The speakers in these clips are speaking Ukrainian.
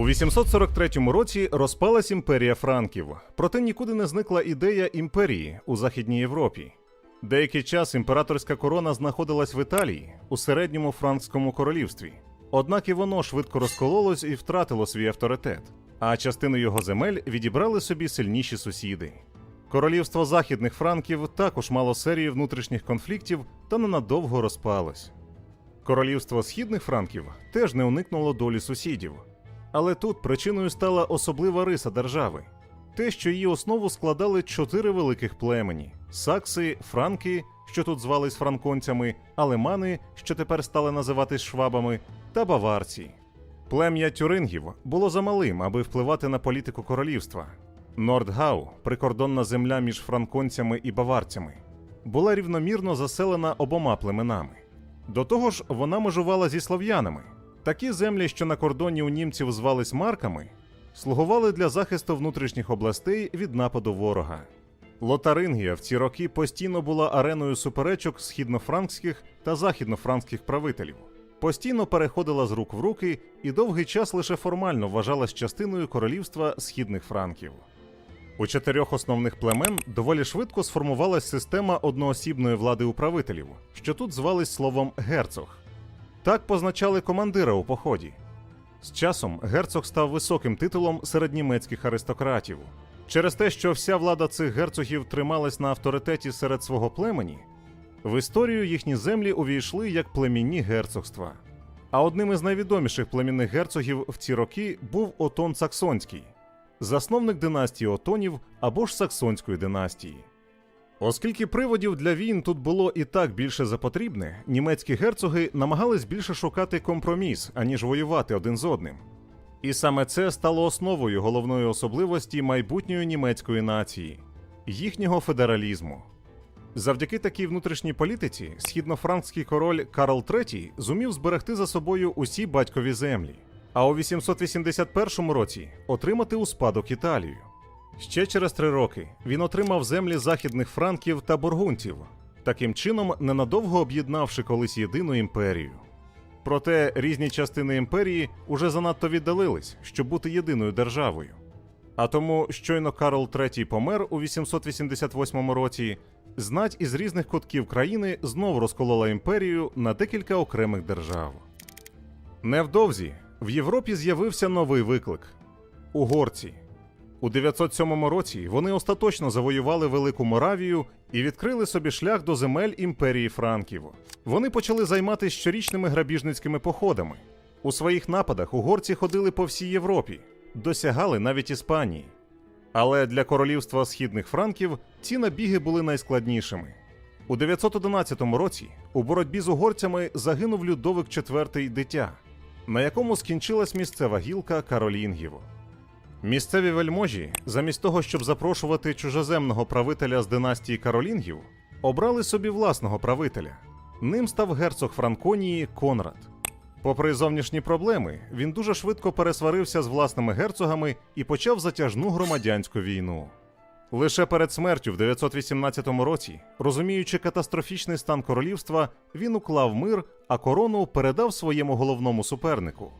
У 843 році розпалась імперія Франків, проте нікуди не зникла ідея імперії у Західній Європі. Деякий час імператорська корона знаходилась в Італії у середньому франкському королівстві. Однак і воно швидко розкололось і втратило свій авторитет, а частину його земель відібрали собі сильніші сусіди. Королівство західних франків також мало серію внутрішніх конфліктів та ненадовго розпалось. Королівство східних франків теж не уникнуло долі сусідів. Але тут причиною стала особлива риса держави те, що її основу складали чотири великих племені: сакси, франки, що тут звались франконцями, алемани, що тепер стали називатись швабами, та баварці. Плем'я тюрингів було замалим, аби впливати на політику королівства. Нордгау, прикордонна земля між франконцями і баварцями, була рівномірно заселена обома племенами. До того ж, вона межувала зі слов'янами. Такі землі, що на кордоні у німців звались марками, слугували для захисту внутрішніх областей від нападу ворога. Лотарингія в ці роки постійно була ареною суперечок східнофранкських та західнофранкських правителів, постійно переходила з рук в руки і довгий час лише формально вважалась частиною королівства східних франків. У чотирьох основних племен доволі швидко сформувалась система одноосібної влади управителів, що тут звались словом герцог. Так позначали командира у поході. З часом герцог став високим титулом серед німецьких аристократів. Через те, що вся влада цих герцогів трималась на авторитеті серед свого племені, в історію їхні землі увійшли як племінні герцогства. А одним із найвідоміших племінних герцогів в ці роки був Отон Саксонський, засновник династії Отонів або ж Саксонської династії. Оскільки приводів для війн тут було і так більше за потрібне, німецькі герцоги намагались більше шукати компроміс, аніж воювати один з одним. І саме це стало основою головної особливості майбутньої німецької нації їхнього федералізму. Завдяки такій внутрішній політиці східнофранкський король Карл III зумів зберегти за собою усі батькові землі, а у 881 році отримати у спадок Італію. Ще через три роки він отримав землі західних франків та бургунців, таким чином ненадовго об'єднавши колись єдину імперію. Проте різні частини імперії уже занадто віддалились, щоб бути єдиною державою. А тому щойно Карл III помер у 888 році, знать із різних кутків країни знов розколола імперію на декілька окремих держав. Невдовзі в Європі з'явився новий виклик угорці. У 907 році вони остаточно завоювали Велику Моравію і відкрили собі шлях до земель імперії Франків. Вони почали займатися щорічними грабіжницькими походами. У своїх нападах угорці ходили по всій Європі, досягали навіть Іспанії. Але для королівства східних франків ці набіги були найскладнішими. У 911 році у боротьбі з угорцями загинув Людовик IV дитя, на якому скінчилась місцева гілка каролінгів. Місцеві вельможі, замість того, щоб запрошувати чужоземного правителя з династії Каролінгів, обрали собі власного правителя. Ним став герцог Франконії Конрад. Попри зовнішні проблеми, він дуже швидко пересварився з власними герцогами і почав затяжну громадянську війну. Лише перед смертю в 918 році, розуміючи катастрофічний стан королівства, він уклав мир, а корону передав своєму головному супернику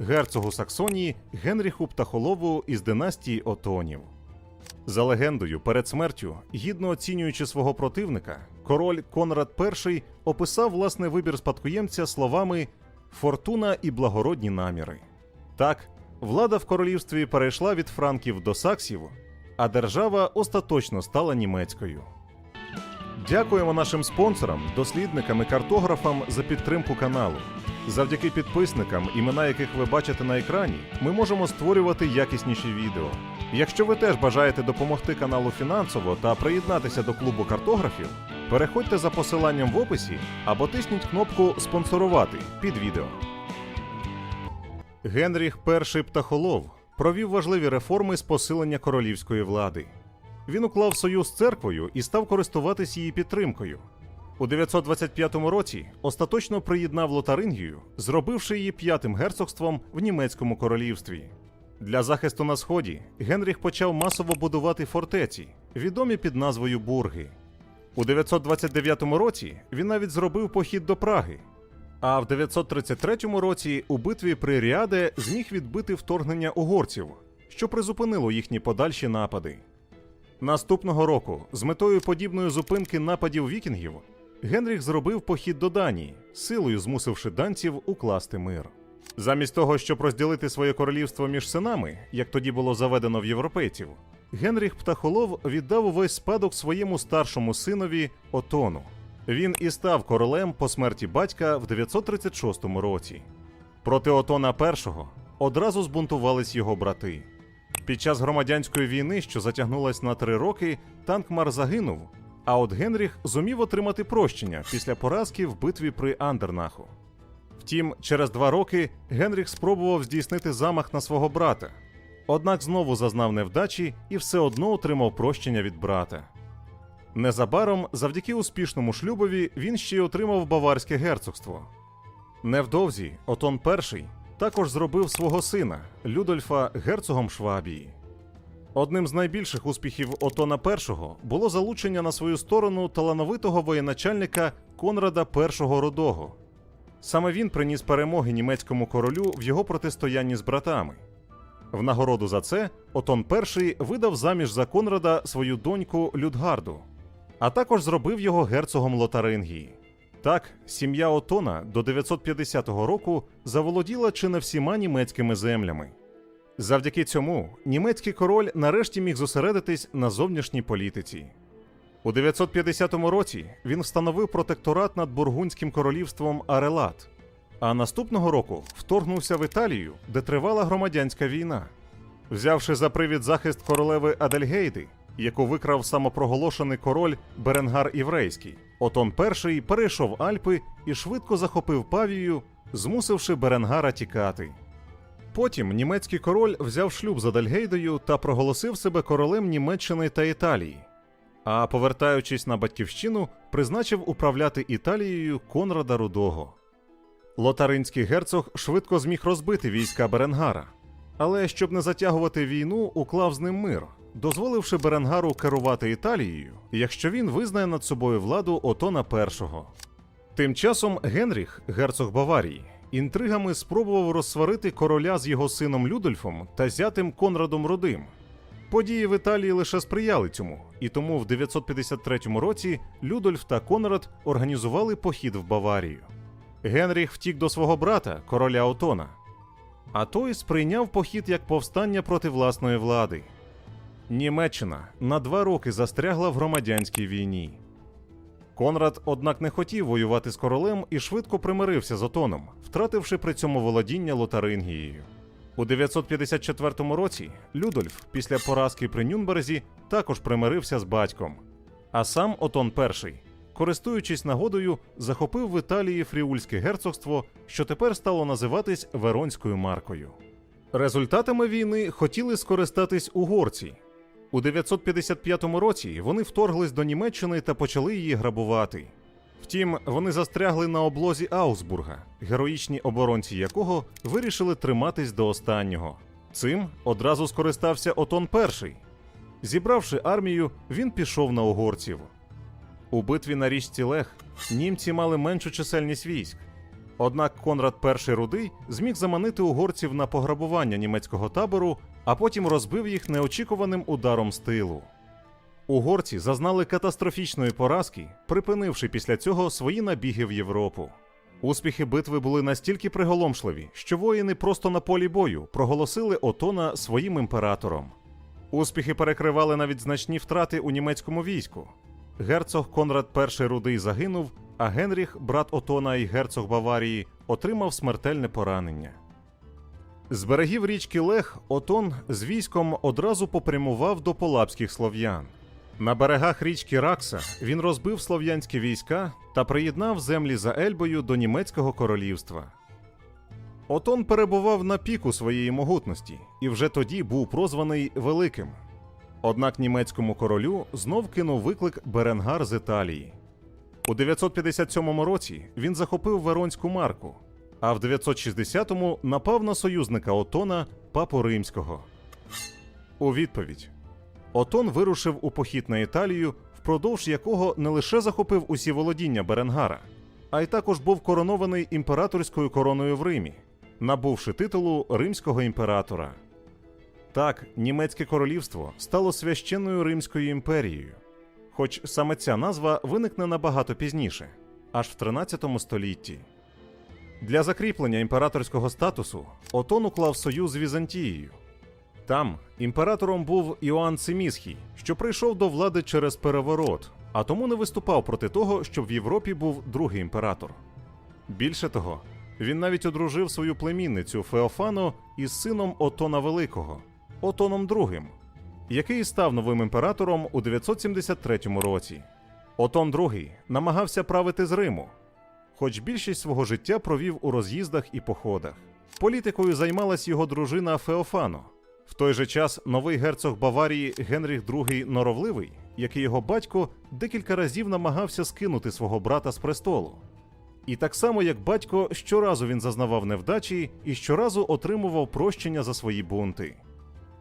герцогу Саксонії Генріху Птахолову із династії Отонів. За легендою, перед смертю, гідно оцінюючи свого противника, король Конрад І описав власний вибір спадкоємця словами фортуна і благородні наміри. Так, влада в королівстві перейшла від франків до саксів, а держава остаточно стала німецькою. Дякуємо нашим спонсорам, дослідникам і картографам за підтримку каналу. Завдяки підписникам, імена яких ви бачите на екрані, ми можемо створювати якісніші відео. Якщо ви теж бажаєте допомогти каналу фінансово та приєднатися до клубу картографів, переходьте за посиланням в описі або тисніть кнопку Спонсорувати під відео. Генріх І Птахолов провів важливі реформи з посилення королівської влади. Він уклав союз з церквою і став користуватись її підтримкою. У 925 році остаточно приєднав Лотарингію, зробивши її п'ятим герцогством в німецькому королівстві. Для захисту на сході Генріх почав масово будувати фортеці, відомі під назвою Бурги. У 929 році він навіть зробив похід до Праги. А в 933 році у битві при Ріаде зміг відбити вторгнення угорців, що призупинило їхні подальші напади. Наступного року, з метою подібної зупинки нападів вікінгів, Генріх зробив похід до Данії, силою змусивши данців укласти мир. Замість того, щоб розділити своє королівство між синами, як тоді було заведено в європейців, Генріх Птахолов віддав увесь спадок своєму старшому синові Отону. Він і став королем по смерті батька в 936 році. Проти Отона І одразу збунтувались його брати. Під час громадянської війни, що затягнулась на три роки, Танкмар загинув, а от Генріх зумів отримати прощення після поразки в битві при Андернаху. Втім, через два роки Генріх спробував здійснити замах на свого брата, однак знову зазнав невдачі і все одно отримав прощення від брата. Незабаром, завдяки успішному шлюбові, він ще й отримав Баварське герцогство. Невдовзі Отон І також зробив свого сина Людольфа герцогом Швабії. Одним з найбільших успіхів Отона І було залучення на свою сторону талановитого воєначальника Конрада І Рудого. Саме він приніс перемоги німецькому королю в його протистоянні з братами. В нагороду за це Отон І видав заміж за Конрада свою доньку Людгарду, а також зробив його герцогом Лотарингії. Так, сім'я Отона до 950 року заволоділа чи не всіма німецькими землями. Завдяки цьому німецький король нарешті міг зосередитись на зовнішній політиці. У 950 році він встановив протекторат над Бургундським королівством Арелат, а наступного року вторгнувся в Італію, де тривала громадянська війна. Взявши за привід захист королеви Адельгейди, яку викрав самопроголошений король Беренгар Іврейський, Отон І перейшов Альпи і швидко захопив Павію, змусивши Беренгара тікати. Потім німецький король взяв шлюб з Адельгейдою та проголосив себе королем Німеччини та Італії. А повертаючись на батьківщину, призначив управляти Італією Конрада Рудого. Лотаринський герцог швидко зміг розбити війська Беренгара, але щоб не затягувати війну, уклав з ним мир, дозволивши Беренгару керувати Італією, якщо він визнає над собою владу Отона І. Тим часом Генріх, герцог Баварії, інтригами спробував розсварити короля з його сином Людольфом та зятим Конрадом Рудим. Події в Італії лише сприяли цьому, і тому в 953 році Людольф та Конрад організували похід в Баварію. Генріх втік до свого брата, короля Отона, а той сприйняв похід як повстання проти власної влади. Німеччина на два роки застрягла в громадянській війні. Конрад, однак, не хотів воювати з королем і швидко примирився з Отоном, втративши при цьому володіння Лотарингією. У 954 році Людольф після поразки при Нюнберзі також примирився з батьком. А сам Отон І, користуючись нагодою, захопив в Італії Фріульське герцогство, що тепер стало називатись Веронською маркою. Результатами війни хотіли скористатись угорці. У 955 році вони вторглись до Німеччини та почали її грабувати. Втім, вони застрягли на облозі Аусбурга, героїчні оборонці якого вирішили триматись до останнього. Цим одразу скористався Отон І. Зібравши армію, він пішов на угорців. У битві на річці Лех німці мали меншу чисельність військ. Однак Конрад І Рудий зміг заманити угорців на пограбування німецького табору, а потім розбив їх неочікуваним ударом з тилу. Угорці зазнали катастрофічної поразки, припинивши після цього свої набіги в Європу. Успіхи битви були настільки приголомшливі, що воїни просто на полі бою проголосили Отона своїм імператором. Успіхи перекривали навіть значні втрати у німецькому війську. Герцог Конрад І Рудий загинув, а Генріх, брат Отона і герцог Баварії, отримав смертельне поранення. З берегів річки Лех Отон з військом одразу попрямував до полапських слов'ян. На берегах річки Ракса він розбив слов'янські війська та приєднав землі за Ельбою до німецького королівства. Отон перебував на піку своєї могутності і вже тоді був прозваний Великим. Однак німецькому королю знов кинув виклик Беренгар з Італії. У 957 році він захопив Веронську марку, а в 960-му напав на союзника Отона Папу Римського. У відповідь Отон вирушив у похід на Італію, впродовж якого не лише захопив усі володіння Беренгара, а й також був коронований імператорською короною в Римі, набувши титулу Римського імператора. Так, німецьке королівство стало священною Римською імперією, хоч саме ця назва виникне набагато пізніше, аж в 13 столітті. Для закріплення імператорського статусу Отон уклав союз з Візантією. Там імператором був Іоанн Семісхій, що прийшов до влади через переворот, а тому не виступав проти того, щоб в Європі був другий імператор. Більше того, він навіть одружив свою племінницю Феофану із сином Отона Великого, Отоном II, який став новим імператором у 973 році. Отон II намагався правити з Риму, хоч більшість свого життя провів у роз'їздах і походах. Політикою займалась його дружина Феофано. В той же час новий герцог Баварії Генріх II Норовливий, як і його батько, декілька разів намагався скинути свого брата з престолу. І так само, як батько, щоразу він зазнавав невдачі і щоразу отримував прощення за свої бунти.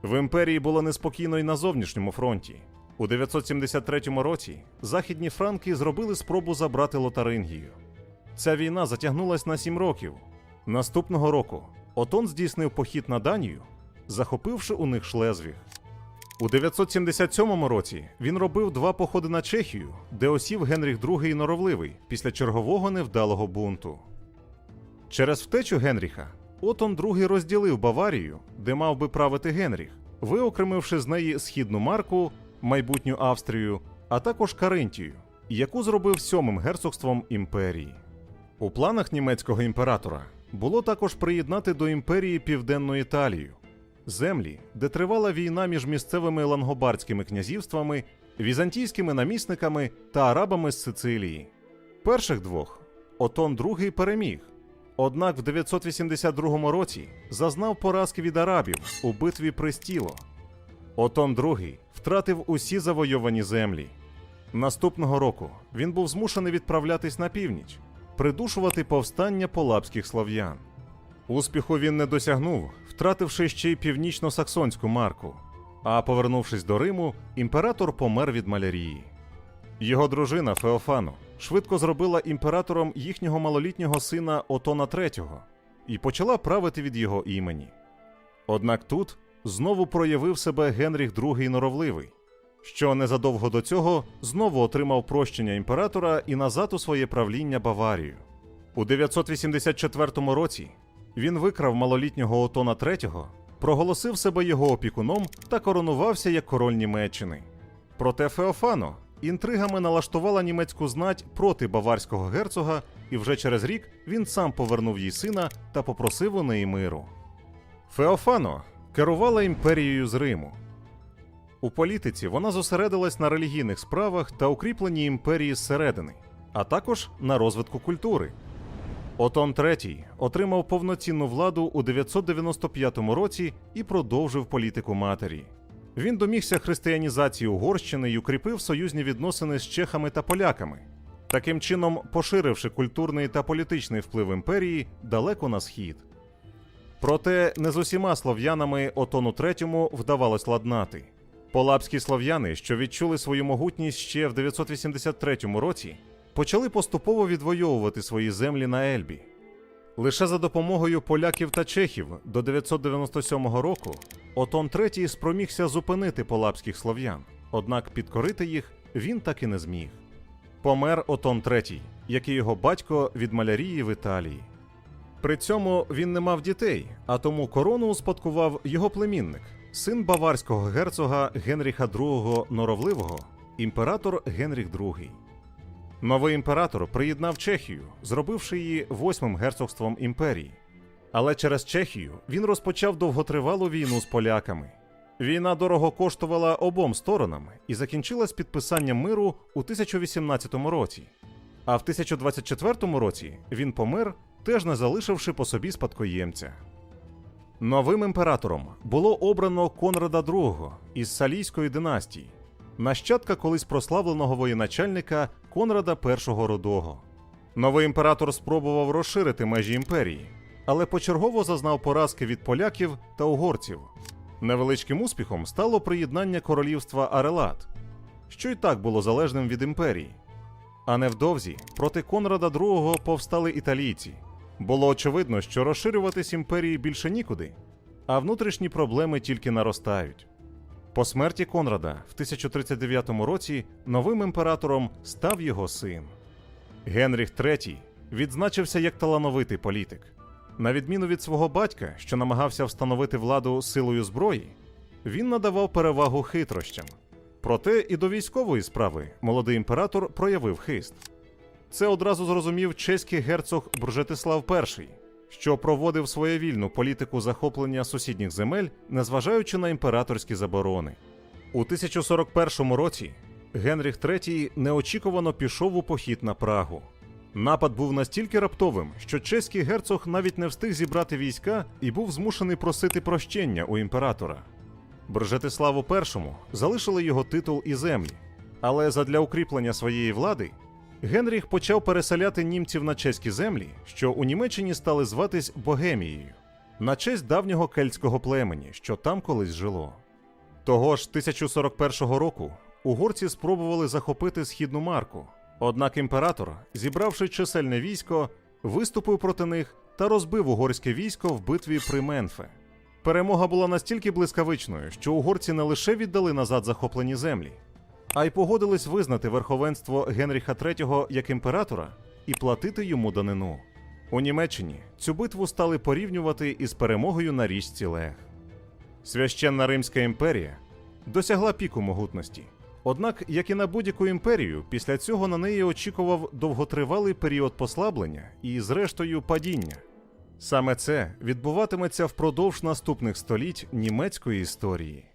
В імперії було неспокійно й на зовнішньому фронті. У 973 році західні франки зробили спробу забрати Лотарингію. Ця війна затягнулась на сім років. Наступного року Отон здійснив похід на Данію, захопивши у них Шлезвіг. У 977 році він робив два походи на Чехію, де осів Генріх II Норовливий після чергового невдалого бунту. Через втечу Генріха Отон II розділив Баварію, де мав би правити Генріх, виокремивши з неї східну марку, майбутню Австрію, а також Каринтію, яку зробив сьомим герцогством імперії. У планах німецького імператора було також приєднати до імперії Південну Італію, землі, де тривала війна між місцевими лангобардськими князівствами, візантійськими намісниками та арабами з Сицилії. Перших двох Отон II переміг. Однак в 982 році зазнав поразки від арабів у битві при Стіло. Отон II втратив усі завойовані землі. Наступного року він був змушений відправлятись на північ, придушувати повстання полабських слов'ян. Успіху він не досягнув, втративши ще й північно-саксонську марку. А повернувшись до Риму, імператор помер від малярії. Його дружина Феофану швидко зробила імператором їхнього малолітнього сина Отона III і почала правити від його імені. Однак тут знову проявив себе Генріх II Норовливий, що незадовго до цього знову отримав прощення імператора і назад у своє правління Баварію. У 984 році він викрав малолітнього Отона III, проголосив себе його опікуном та коронувався як король Німеччини. Проте Феофано інтригами налаштувала німецьку знать проти баварського герцога, і вже через рік він сам повернув їй сина та попросив у неї миру. Феофано керувала імперією з Риму. У політиці вона зосередилась на релігійних справах та укріпленні імперії зсередини, а також на розвитку культури. Отон III отримав повноцінну владу у 995 році і продовжив політику матері. Він домігся християнізації Угорщини й укріпив союзні відносини з чехами та поляками, таким чином поширивши культурний та політичний вплив імперії далеко на схід. Проте не з усіма слов'янами Отону III вдавалось ладнати. Полабські слов'яни, що відчули свою могутність ще в 983 році, почали поступово відвоювати свої землі на Ельбі. Лише за допомогою поляків та чехів до 997 року Отон III спромігся зупинити полабських слов'ян, однак підкорити їх він так і не зміг. Помер Отон III, як і його батько від малярії в Італії. При цьому він не мав дітей, а тому корону успадкував його племінник, син баварського герцога Генріха II Норовливого, імператор Генріх II. Новий імператор приєднав Чехію, зробивши її восьмим герцогством імперії. Але через Чехію він розпочав довготривалу війну з поляками. Війна дорого коштувала обом сторонам і закінчилась підписанням миру у 1018 році. А в 1024 році він помер, теж не залишивши по собі спадкоємця. Новим імператором було обрано Конрада II із Салійської династії, нащадка колись прославленого воєначальника Конрада І Рудого. Новий імператор спробував розширити межі імперії, але почергово зазнав поразки від поляків та угорців. Невеличким успіхом стало приєднання королівства Арелат, що й так було залежним від імперії. А невдовзі проти Конрада II повстали італійці. Було очевидно, що розширюватись імперії більше нікуди, а внутрішні проблеми тільки наростають. По смерті Конрада в 1039 році новим імператором став його син. Генріх III відзначився як талановитий політик. На відміну від свого батька, що намагався встановити владу силою зброї, він надавав перевагу хитрощам. Проте і до військової справи молодий імператор проявив хист. Це одразу зрозумів чеський герцог Бржетислав І, що проводив своєвільну політику захоплення сусідніх земель, незважаючи на імператорські заборони. У 1041 році Генріх III неочікувано пішов у похід на Прагу. Напад був настільки раптовим, що чеський герцог навіть не встиг зібрати війська і був змушений просити прощення у імператора. Бржетиславу І залишили його титул і землі, але задля укріплення своєї влади Генріх почав переселяти німців на чеські землі, що у Німеччині стали зватись Богемією, на честь давнього кельтського племені, що там колись жило. Того ж 1041 року угорці спробували захопити східну марку, однак імператор, зібравши чисельне військо, виступив проти них та розбив угорське військо в битві при Менфе. Перемога була настільки блискавичною, що угорці не лише віддали назад захоплені землі, а й погодились визнати верховенство Генріха III як імператора і платити йому данину. У Німеччині цю битву стали порівнювати із перемогою на річці Лег. Священна Римська імперія досягла піку могутності. Однак, як і на будь-яку імперію, після цього на неї очікував довготривалий період послаблення і, зрештою, падіння. Саме це відбуватиметься впродовж наступних століть німецької історії.